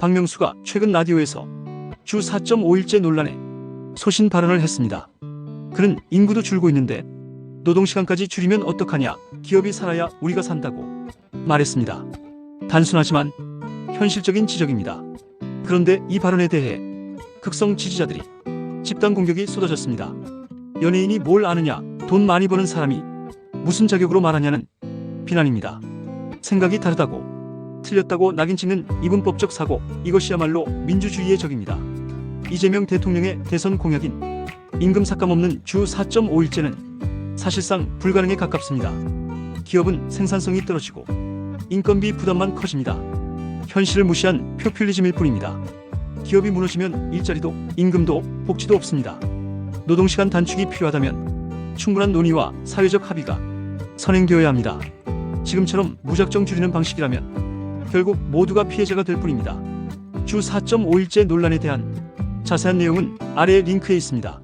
박명수가 최근 라디오에서 주 4.5일제 논란에 소신 발언을 했습니다. 그는 인구도 줄고 있는데 노동시간까지 줄이면 어떡하냐 기업이 살아야 우리가 산다고 말했습니다. 단순하지만 현실적인 지적입니다. 그런데 이 발언에 대해 극성 지지자들이 집단 공격이 쏟아졌습니다. 연예인이 뭘 아느냐 돈 많이 버는 사람이 무슨 자격으로 말하냐는 비난입니다. 생각이 다르다고 틀렸다고 낙인 찍는 이분법적 사고 이것이야말로 민주주의의 적입니다. 이재명 대통령의 대선 공약인 임금 삭감 없는 주 4.5일제는 사실상 불가능에 가깝습니다. 기업은 생산성이 떨어지고 인건비 부담만 커집니다. 현실을 무시한 표퓰리즘일 뿐입니다. 기업이 무너지면 일자리도 임금도 복지도 없습니다. 노동시간 단축이 필요하다면 충분한 논의와 사회적 합의가 선행되어야 합니다. 지금처럼 무작정 줄이는 방식이라면 결국 모두가 피해자가 될 뿐입니다. 주 4.5일제 논란에 대한 자세한 내용은 아래 링크에 있습니다.